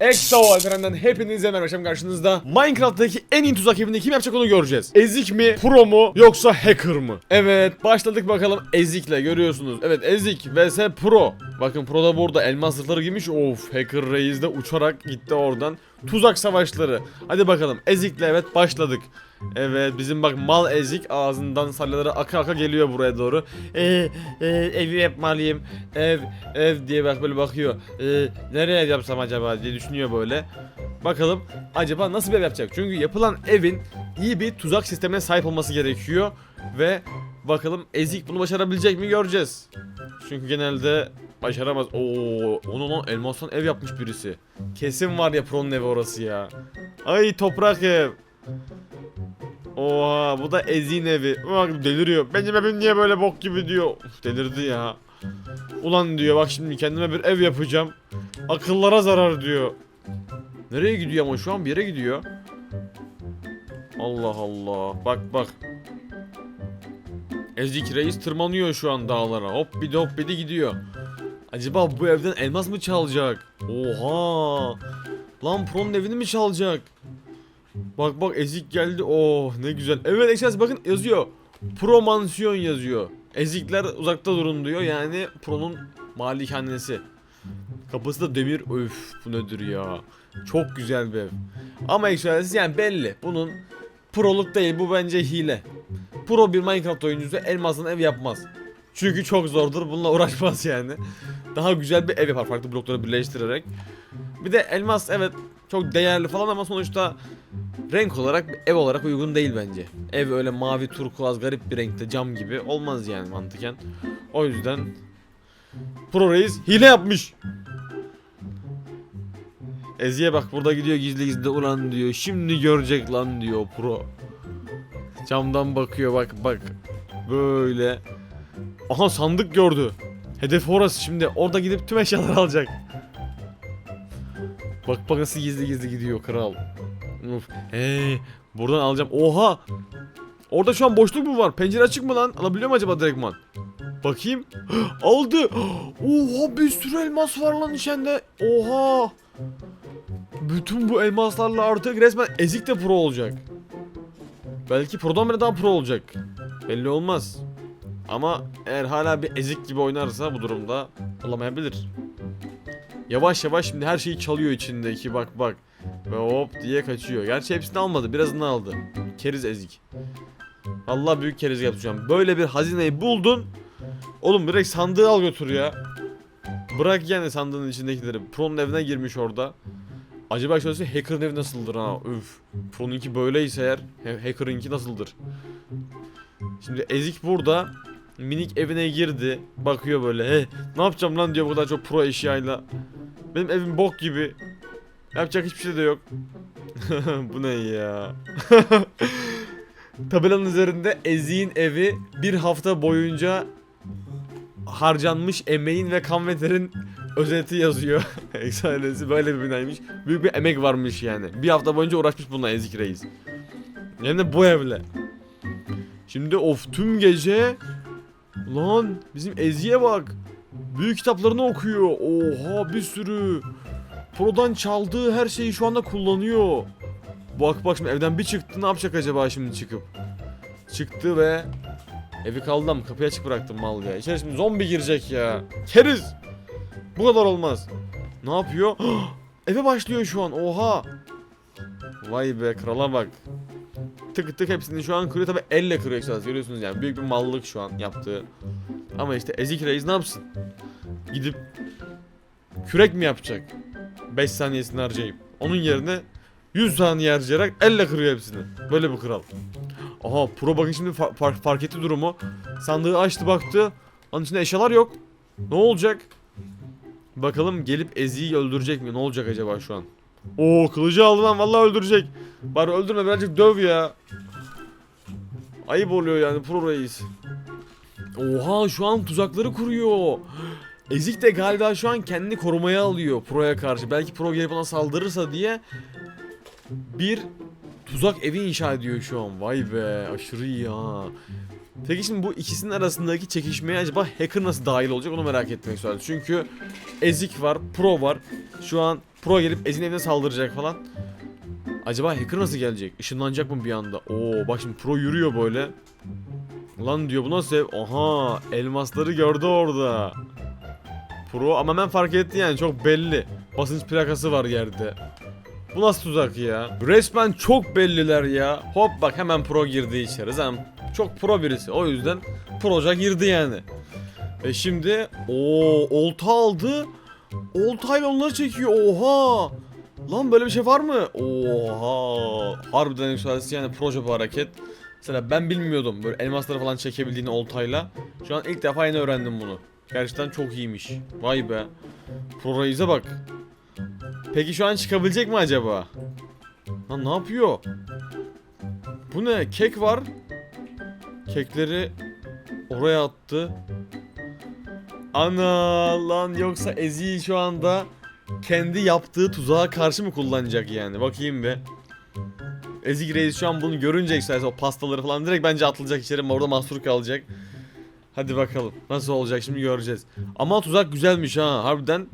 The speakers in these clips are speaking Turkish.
Exo Alperen'den hepinize merhaba. Akşam karşınızda Minecraft'taki en iyi tuzak evini kim yapacak onu göreceğiz. Ezik mi, pro mu, yoksa hacker mı? Evet başladık bakalım Ezik'le görüyorsunuz. Evet Ezik vs Pro. Bakın Pro da burada elmas zırhları giymiş. Of hacker reis de uçarak gitti oradan. Tuzak savaşları. Hadi bakalım Ezik'le evet başladık Evet bizim bak mal ezik ağzından salyaları aka aka geliyor buraya doğru. Ee, e, evi yapmalıyım. Ev ev diye bak böyle bakıyor. Ee, nereye ev yapsam acaba diye düşünüyor böyle. Bakalım acaba nasıl bir ev yapacak? Çünkü yapılan evin iyi bir tuzak sistemine sahip olması gerekiyor ve bakalım ezik bunu başarabilecek mi göreceğiz. Çünkü genelde başaramaz. Oo, onu lan elmastan ev yapmış birisi. Kesin var ya Pro'nun evi orası ya. Ay toprak ev. Oha bu da Ezin evi. Bak deliriyor. Benim evim niye böyle bok gibi diyor. Delirdi ya. Ulan diyor bak şimdi kendime bir ev yapacağım. Akıllara zarar diyor. Nereye gidiyor ama şu an bir yere gidiyor. Allah Allah. Bak bak. Ezik reis tırmanıyor şu an dağlara. Hop bir de hop bir gidiyor. Acaba bu evden elmas mı çalacak? Oha. Lan Pro'nun evini mi çalacak? Bak bak ezik geldi. Oh ne güzel. Evet Express bakın yazıyor. Pro mansiyon yazıyor. Ezikler uzakta durun diyor. Yani Pro'nun malikanesi. Kapısı da demir. Öf bu nedir ya. Çok güzel bir ev. Ama Express yani belli. Bunun proluk değil. Bu bence hile. Pro bir Minecraft oyuncusu elmasın ev yapmaz. Çünkü çok zordur. Bununla uğraşmaz yani. Daha güzel bir ev yapar farklı blokları birleştirerek. Bir de elmas evet çok değerli falan ama sonuçta renk olarak ev olarak uygun değil bence. Ev öyle mavi turkuaz garip bir renkte cam gibi olmaz yani mantıken. O yüzden Pro Reis hile yapmış. Ezi'ye bak burada gidiyor gizli gizli ulan diyor. Şimdi görecek lan diyor Pro. Camdan bakıyor bak bak. Böyle. Aha sandık gördü. Hedef orası şimdi. Orada gidip tüm eşyaları alacak. Bak bak nasıl gizli gizli gidiyor kral. Uf. Hey, buradan alacağım. Oha! Orada şu an boşluk mu var? Pencere açık mı lan? Alabiliyor mu acaba direktman? Bakayım. Aldı. Oha bir sürü elmas var lan içinde. Oha! Bütün bu elmaslarla artık resmen ezik de pro olacak. Belki prodan bile daha pro olacak. Belli olmaz. Ama eğer hala bir ezik gibi oynarsa bu durumda olamayabilir. Yavaş yavaş şimdi her şeyi çalıyor içindeki bak bak. Ve hop diye kaçıyor. Gerçi hepsini almadı. Birazını aldı. Keriz ezik. Allah büyük keriz yapacağım. Böyle bir hazineyi buldun. Oğlum direkt sandığı al götür ya. Bırak yani sandığın içindekileri. Pro'nun evine girmiş orada. Acaba şöyle hacker'ın evi nasıldır ha? Üf. Pro'nunki böyleyse eğer ha- hacker'ınki nasıldır? Şimdi ezik burada. Minik evine girdi. Bakıyor böyle. Ne yapacağım lan diyor bu kadar çok pro eşyayla. Benim evim bok gibi. Yapacak hiçbir şey de yok. Bu ne ya? Tabelanın üzerinde Ezik'in evi bir hafta boyunca harcanmış emeğin ve kan ve terin özeti yazıyor. Eksanesi böyle bir binaymış. Büyük bir emek varmış yani. Bir hafta boyunca uğraşmış bununla Ezik Reis. Yani bu evle. Şimdi of tüm gece Lan bizim Ezik'e bak. Büyük kitaplarını okuyor. Oha bir sürü. Pro'dan çaldığı her şeyi şu anda kullanıyor. Bak bak şimdi evden bir çıktı ne yapacak acaba şimdi çıkıp? Çıktı ve evi kaldı mı? Kapıyı açık bıraktım mal ya. İçeri şimdi zombi girecek ya. Keriz. Bu kadar olmaz. Ne yapıyor? Eve başlıyor şu an. Oha. Vay be krala bak. Tık tık hepsini şu an kırıyor tabi elle kırıyor işte görüyorsunuz yani büyük bir mallık şu an yaptığı. Ama işte Ezik Reis ne yapsın? Gidip kürek mi yapacak? 5 saniyesini harcayıp. Onun yerine 100 saniye harcayarak elle kırıyor hepsini. Böyle bir kral. Aha pro bakın şimdi fa- fa- fark etti durumu. Sandığı açtı baktı. Onun içinde eşyalar yok. Ne olacak? Bakalım gelip Ezik'i öldürecek mi? Ne olacak acaba şu an? Oo kılıcı aldı lan vallahi öldürecek. Bari öldürme birazcık döv ya. Ayıp oluyor yani pro reis. Oha şu an tuzakları kuruyor. Ezik de galiba şu an kendini korumaya alıyor Pro'ya karşı. Belki Pro gelip ona saldırırsa diye bir tuzak evi inşa ediyor şu an. Vay be aşırı iyi ya. Peki şimdi bu ikisinin arasındaki çekişmeye acaba hacker nasıl dahil olacak onu merak etmek istiyorum. Çünkü Ezik var, Pro var. Şu an Pro gelip Ezin evine saldıracak falan. Acaba hacker nasıl gelecek? Işınlanacak mı bir anda? Oo bak şimdi Pro yürüyor böyle. Lan diyor bu nasıl ev? Aha elmasları gördü orada. Pro ama hemen fark etti yani çok belli. Basınç plakası var yerde. Bu nasıl tuzak ya? Resmen çok belliler ya. Hop bak hemen pro girdi içeri. Zaten çok pro birisi. O yüzden proca girdi yani. Ve şimdi o olta aldı. Oltayla onları çekiyor. Oha! Lan böyle bir şey var mı? Oha! Harbiden yükselsi yani proje bu hareket. Mesela ben bilmiyordum böyle elmasları falan çekebildiğini oltayla. Şu an ilk defa yeni öğrendim bunu. Gerçekten çok iyiymiş. Vay be. Pro Reis'e bak. Peki şu an çıkabilecek mi acaba? Lan ne yapıyor? Bu ne? Kek var. Kekleri oraya attı. Ana lan yoksa Ezi şu anda kendi yaptığı tuzağa karşı mı kullanacak yani? Bakayım bir. Ezik Reis şu an bunu görünce yükselirse o pastaları falan direkt bence atılacak içeri ama orada mahsur kalacak. Hadi bakalım nasıl olacak şimdi göreceğiz. Ama tuzak güzelmiş ha harbiden.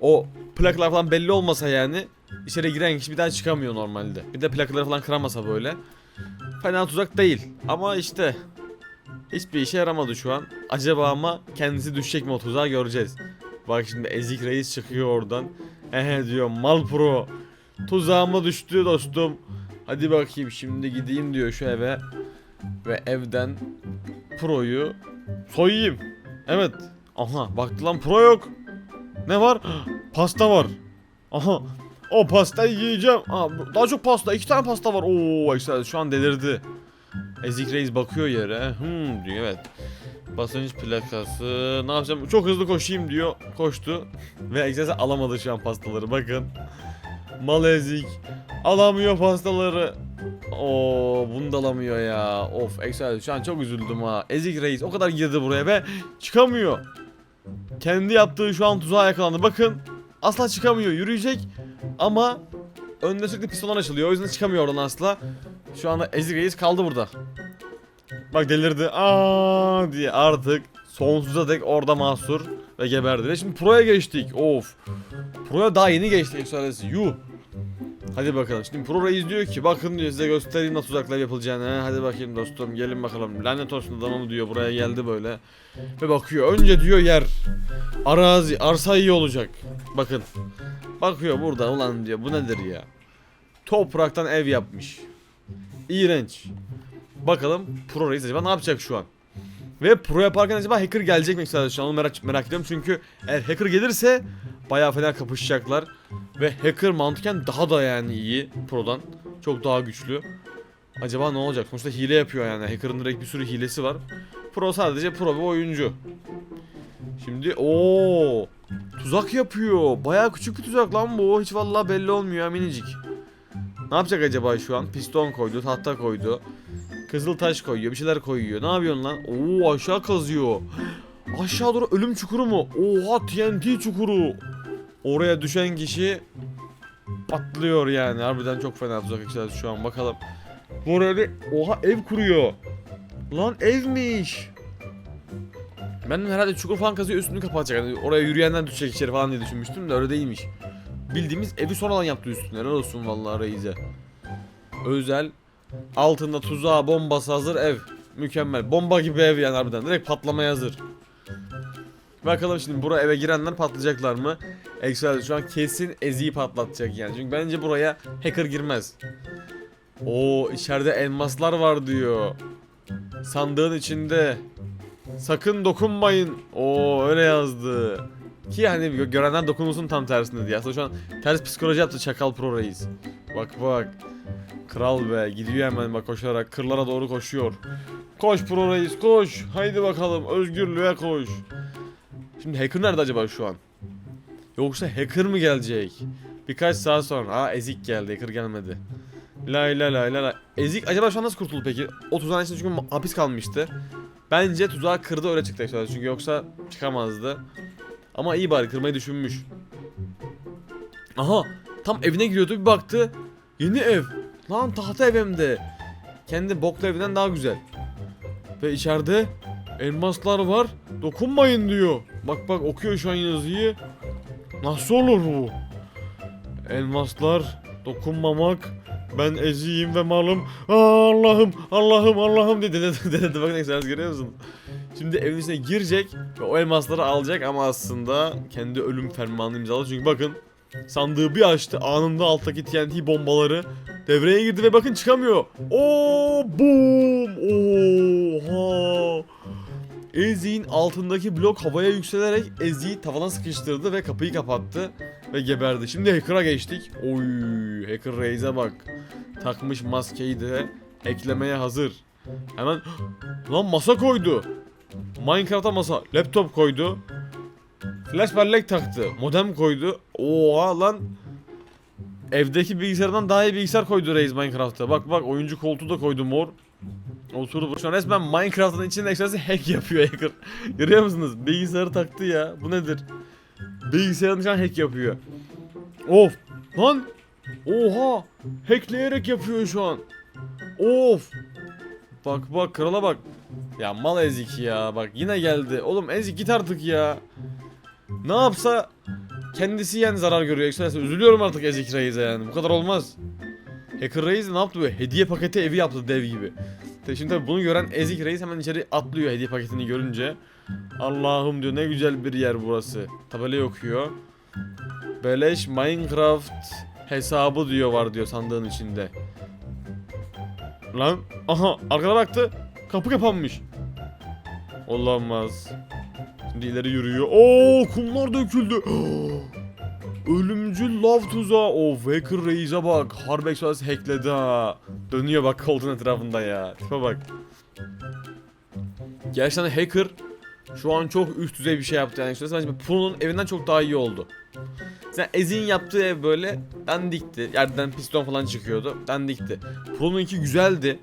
O plakalar falan belli olmasa yani içeri giren kişi bir daha çıkamıyor normalde. Bir de plakaları falan kıramasa böyle. Fena tuzak değil ama işte hiçbir işe yaramadı şu an. Acaba ama kendisi düşecek mi o tuzağa göreceğiz. Bak şimdi Ezik Reis çıkıyor oradan. Ehe diyor mal pro. Tuzağıma düştü dostum. Hadi bakayım şimdi gideyim diyor şu eve. Ve evden proyu soyayım. Evet. Aha baktı lan pro yok. Ne var? Pasta var. Aha. O pastayı yiyeceğim. Bu- daha çok pasta. iki tane pasta var. Oo işte şu an delirdi. Ezik Reis bakıyor yere. Hmm diyor evet. Basınç plakası. Ne yapacağım? Çok hızlı koşayım diyor. Koştu. Ve egzersiz alamadı şu an pastaları. Bakın. Mal ezik. Alamıyor pastaları. Oo bunu da alamıyor ya. Of Excel şu an çok üzüldüm ha. Ezik Reis o kadar girdi buraya ve çıkamıyor. Kendi yaptığı şu an tuzağa yakalandı. Bakın asla çıkamıyor. Yürüyecek ama önünde sürekli pistonlar açılıyor. O yüzden çıkamıyor oradan asla. Şu anda Ezik Reis kaldı burada. Bak delirdi. Aa diye artık sonsuza dek orada mahsur ve geberdi. Ve şimdi Pro'ya geçtik. Of. Pro'ya daha yeni geçtik Excelsi. Yuh. Hadi bakalım. Şimdi Pro Reis diyor ki bakın diyor size göstereyim nasıl uzaklar yapılacağını. Hadi bakayım dostum gelin bakalım. Lanet olsun adamım diyor buraya geldi böyle. Ve bakıyor önce diyor yer. Arazi arsa iyi olacak. Bakın. Bakıyor burada ulan diyor bu nedir ya. Topraktan ev yapmış. İğrenç. Bakalım Pro Reis acaba ne yapacak şu an? Ve Pro yaparken acaba hacker gelecek mi mesela şu an onu merak, merak ediyorum çünkü eğer hacker gelirse bayağı fena kapışacaklar ve hacker mantıken daha da yani iyi Pro'dan çok daha güçlü. Acaba ne olacak? Sonuçta hile yapıyor yani. Hacker'ın direkt bir sürü hilesi var. Pro sadece pro bir oyuncu. Şimdi o tuzak yapıyor. Bayağı küçük bir tuzak lan bu. Hiç vallahi belli olmuyor minicik. Ne yapacak acaba şu an? Piston koydu, tahta koydu. Kızıl taş koyuyor, bir şeyler koyuyor. Ne yapıyorsun lan? Oo aşağı kazıyor. Aşağı doğru ölüm çukuru mu? Oha TNT çukuru. Oraya düşen kişi patlıyor yani. Harbiden çok fena tuzak yükseldi şu an. Bakalım. Oraya bir... Oha ev kuruyor. Lan evmiş. Ben herhalde çukur falan kazıyor üstünü kapatacak. Yani oraya yürüyenden düşecek içeri falan diye düşünmüştüm de öyle değilmiş. Bildiğimiz evi sonradan yaptı üstüne. Helal olsun vallahi Reis'e. Özel Altında tuzağı bombası hazır ev. Mükemmel. Bomba gibi ev yani harbiden. Direkt patlamaya hazır. Bakalım şimdi buraya eve girenler patlayacaklar mı? Excel şu an kesin Ezi'yi patlatacak yani. Çünkü bence buraya hacker girmez. Oo içeride elmaslar var diyor. Sandığın içinde. Sakın dokunmayın. Oo öyle yazdı. Ki hani gö- görenler dokunulsun tam tersinde diye. Aslında şu an ters psikoloji yaptı Çakal Pro Reis. Bak bak. Kral be gidiyor hemen bak koşarak kırlara doğru koşuyor. Koş Pro Reis koş. Haydi bakalım özgürlüğe koş. Şimdi hacker nerede acaba şu an? Yoksa hacker mı gelecek? Birkaç saat sonra. Aa Ezik geldi hacker gelmedi. Lay lay lay lay lay. Ezik acaba şu an nasıl kurtuldu peki? O tuzağın içinde çünkü hapis kalmıştı. Bence tuzağı kırdı öyle çıktı işte. Çünkü yoksa çıkamazdı. Ama iyi bari kırmayı düşünmüş. Aha tam evine giriyordu bir baktı. Yeni ev. Lan tahta ev hem de. Kendi boklu evinden daha güzel. Ve içeride elmaslar var. Dokunmayın diyor. Bak bak okuyor şu an yazıyı. Nasıl olur bu? elmaslar, dokunmamak, ben eziyim ve malım. Aa, Allah'ım, Allah'ım, Allah'ım dedi. Dedi, dedi. Bakın Exodus görüyor musun? Şimdi evin içine girecek ve o elmasları alacak ama aslında kendi ölüm fermanını imzaladı. Çünkü bakın sandığı bir açtı anında alttaki TNT bombaları devreye girdi ve bakın çıkamıyor. Oo boom! Oha! Ezik'in altındaki blok havaya yükselerek Ezik'i tavandan sıkıştırdı ve kapıyı kapattı ve geberdi. Şimdi Hacker'a geçtik. Oy, Hacker Reis'e bak. Takmış maskeyi de eklemeye hazır. Hemen lan masa koydu. Minecraft'a masa, laptop koydu. Flash bellek taktı. Modem koydu. Oha lan. Evdeki bilgisayardan daha iyi bilgisayar koydu Reis Minecraft'ta. Bak bak oyuncu koltuğu da koydu mor. Oturdu. Şu an resmen Minecraft'ın içinde ekstrası hack yapıyor hacker. Görüyor musunuz? Bilgisayarı taktı ya. Bu nedir? Bilgisayarın şu an hack yapıyor. Of. Lan. Oha. Hackleyerek yapıyor şu an. Of. Bak bak krala bak. Ya mal ezik ya bak yine geldi. Oğlum ezik git artık ya. Ne yapsa kendisi yani zarar görüyor. Ekstrası üzülüyorum artık ezik reise yani. Bu kadar olmaz. Hacker Reis ne yaptı böyle? Hediye paketi evi yaptı dev gibi. Şimdi tabii bunu gören Ezik Reis hemen içeri atlıyor hediye paketini görünce. Allah'ım diyor ne güzel bir yer burası. Tabelayı okuyor. Beleş Minecraft hesabı diyor var diyor sandığın içinde. Lan aha arkada baktı. Kapı kapanmış. Olamaz. Şimdi ileri yürüyor. Oo kumlar döküldü. Ölümcül lav tuzağı. Of hacker reis'e bak. Harbi Exodus hackledi ha. Dönüyor bak koltuğun etrafında ya. Tipe bak. Gerçekten hacker şu an çok üst düzey bir şey yaptı yani. Exodus bence Pro'nun evinden çok daha iyi oldu. Sen Ezin yaptığı ev böyle dandikti. Yerden piston falan çıkıyordu. Dandikti. Pro'nunki güzeldi.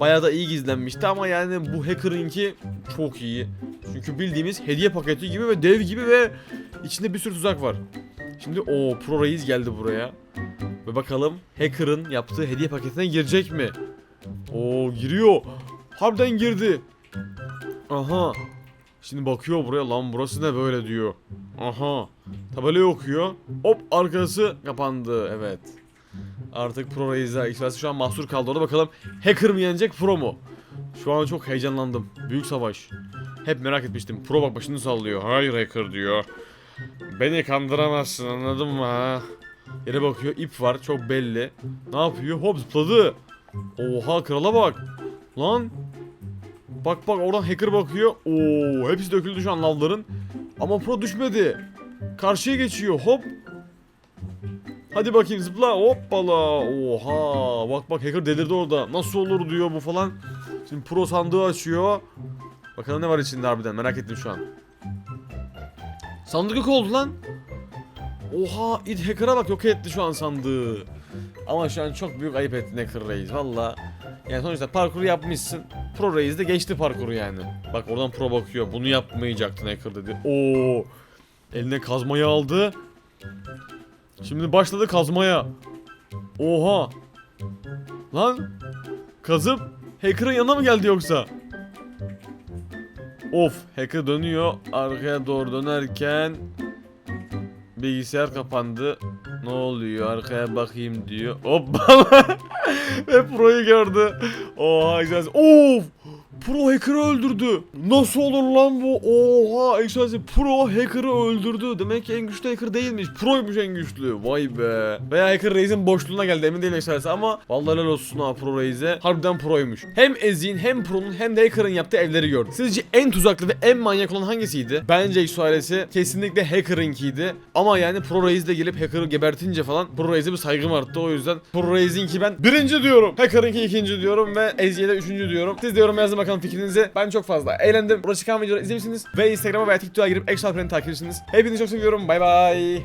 Bayağı da iyi gizlenmişti ama yani bu hacker'ınki çok iyi. Çünkü bildiğimiz hediye paketi gibi ve dev gibi ve içinde bir sürü tuzak var. Şimdi o Pro Reis geldi buraya. Ve bakalım hacker'ın yaptığı hediye paketine girecek mi? Oo giriyor. Harbiden girdi. Aha. Şimdi bakıyor buraya lan burası ne böyle diyor. Aha. Tabelayı okuyor. Hop arkası kapandı. Evet. Artık Pro Reis'e Xpress şu an mahsur kaldı. Orada bakalım hacker mı yenecek Pro mu? Şu an çok heyecanlandım. Büyük savaş. Hep merak etmiştim. Pro bak başını sallıyor. Hayır hacker diyor. Beni kandıramazsın anladın mı ha? Yere bakıyor ip var çok belli. Ne yapıyor? Hop zıpladı. Oha krala bak. Lan. Bak bak oradan hacker bakıyor. Oo hepsi döküldü şu an lavların. Ama pro düşmedi. Karşıya geçiyor hop. Hadi bakayım zıpla hoppala. Oha bak bak hacker delirdi orada. Nasıl olur diyor bu falan. Şimdi pro sandığı açıyor. Bakalım ne var içinde harbiden merak ettim şu an. Sandık yok oldu lan. Oha it hacker'a bak yok etti şu an sandığı. Ama şu an çok büyük ayıp ettin hacker reis valla. Yani sonuçta parkuru yapmışsın. Pro reis de geçti parkuru yani. Bak oradan pro bakıyor. Bunu yapmayacaktın hacker dedi. Oo. Eline kazmayı aldı. Şimdi başladı kazmaya. Oha. Lan. Kazıp hacker'ın yanına mı geldi yoksa? Of hacker dönüyor arkaya doğru dönerken bilgisayar kapandı. Ne oluyor arkaya bakayım diyor. Hoppa ve pro'yu gördü. Oha güzel. Of Pro hacker'ı öldürdü. Nasıl olur lan bu? Oha Excelsior Pro hacker'ı öldürdü. Demek ki en güçlü hacker değilmiş. Pro'ymuş en güçlü. Vay be. Veya hacker Reis'in boşluğuna geldi emin değilim Excelsior ama vallahi helal olsun ha Pro Reis'e. Harbiden Pro'ymuş. Hem Ezik'in hem Pro'nun hem de hacker'ın yaptığı evleri gördüm. Sizce en tuzaklı ve en manyak olan hangisiydi? Bence Exo ailesi kesinlikle hacker'ınkiydi. Ama yani Pro Reis de gelip hacker'ı gebertince falan Pro Reis'e bir saygım arttı. O yüzden Pro Reis'inki ben birinci diyorum. Hacker'ınki ikinci diyorum ve Ezik'e de üçüncü diyorum. Siz de yorum yazın bakalım fikrinizi. Ben çok fazla eğlendim. Burada çıkan videoları izlemişsiniz ve Instagram'a veya TikTok'a girip Exo Alperen'i takip ediyorsunuz. Hepinizi çok seviyorum. Bay bay.